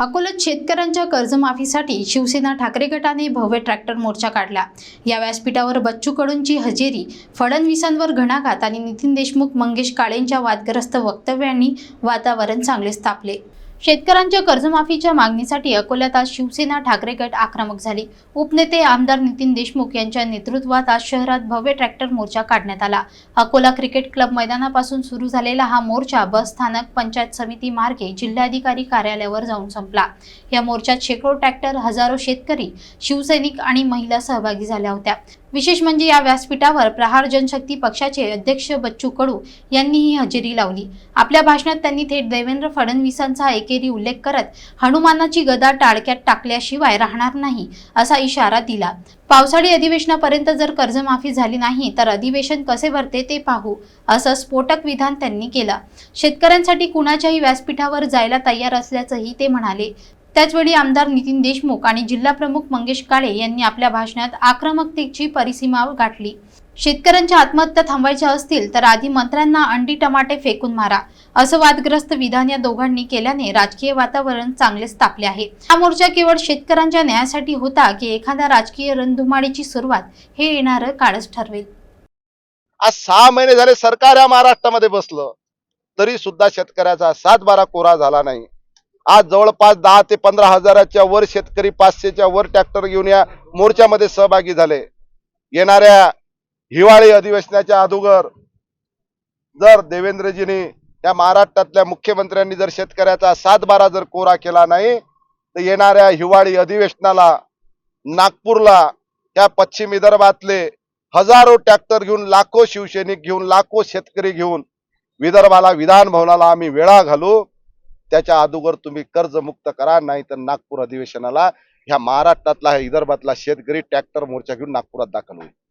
अकोल्यात शेतकऱ्यांच्या कर्जमाफीसाठी शिवसेना ठाकरे गटाने भव्य ट्रॅक्टर मोर्चा काढला. या व्यासपीठावर बच्चू कडूंची हजेरी फडणवीसांवर घणाघात आणि नितीन देशमुख मंगेश काळेंच्या वादग्रस्त वक्तव्यांनी वातावरण चांगलेच तापले शेतकऱ्यांच्या कर्जमाफीच्या मागणीसाठी अकोल्यात आज शिवसेना ठाकरे गट आक्रमक झाली. उपनेते आमदार नितीन देशमुख यांच्या नेतृत्वात आज शहरात भव्य ट्रॅक्टर मोर्चा काढण्यात आला. अकोला क्रिकेट क्लब मैदानापासून सुरू झालेला हा मोर्चा बस स्थानक पंचायत समिती मार्गे जिल्हाधिकारी कार्यालयावर जाऊन संपला. या मोर्चात शेकडो ट्रॅक्टर हजारो शेतकरी शिवसैनिक आणि महिला सहभागी झाल्या होत्या. विशेष म्हणजे या व्यासपीठावर प्रहार जनशक्ती पक्षाचे अध्यक्ष बच्चू कडू यांनी ही हजेरी लावली. आपल्या भाषणात त्यांनी थेट देवेंद्र फडणवीसांचा एकेरी उल्लेख करत हनुमानाची गदा टाळक्यात टाकल्याशिवाय राहणार नाही असा इशारा दिला. पावसाळी अधिवेशनापर्यंत जर कर्जमाफी झाली नाही तर अधिवेशन कसे भरते ते पाहू असं स्फोटक विधान त्यांनी केलं. शेतकऱ्यांसाठी कुणाच्याही व्यासपीठावर जायला तयार असल्याचंही ते म्हणाले. त्याचवेळी आमदार नितीन देशमुख आणि जिल्हा प्रमुख मंगेश काळे यांनी आपल्या भाषणात आक्रमकतेची परिसीमा गाठली. शेतकऱ्यांच्या आत्महत्या थांबवायच्या असतील तर आधी मंत्र्यांना अंडी टमाटे फेकून मारा. असं वादग्रस्त विधान या दोघांनी केल्याने राजकीय वातावरण चांगलेच तापले आहे. हा मोर्चा केवळ शेतकऱ्यांच्या न्यायासाठी होता की एखाद्या राजकीय रणधुमाळीची सुरुवात हे येणारं काळच ठरवेल. आज सहा महिने झाले सरकार या महाराष्ट्रामध्ये बसलं. तरी सुद्धा शेतकऱ्याचा सात बारा कोरा झाला नाही. आज जवळपास दहा ते पंधरा हजाराच्या वर शेतकरी पाचशेच्या वर ट्रॅक्टर घेऊन या मोर्चामध्ये सहभागी झाले. येणाऱ्या हिवाळी अधिवेशनाच्या अगोदर जर देवेंद्रजींनी या महाराष्ट्रातल्या मुख्यमंत्र्यांनी जर शेतकऱ्याचा सात बारा जर कोरा केला नाही तर येणाऱ्या हिवाळी अधिवेशनाला नागपूरला या पश्चिम विदर्भातले हजारो ट्रॅक्टर घेऊन लाखो शिवसैनिक घेऊन लाखो शेतकरी घेऊन विदर्भाला विधान भवनाला आम्ही वेळा घालू. त्याच्या अगोदर तुम्ही कर्जमुक्त करा नाही तर नागपूर अधिवेशनाला ह्या महाराष्ट्रातला विदर्भातला शेतकरी ट्रॅक्टर मोर्चा घेऊन नागपुरात दाखल होईल.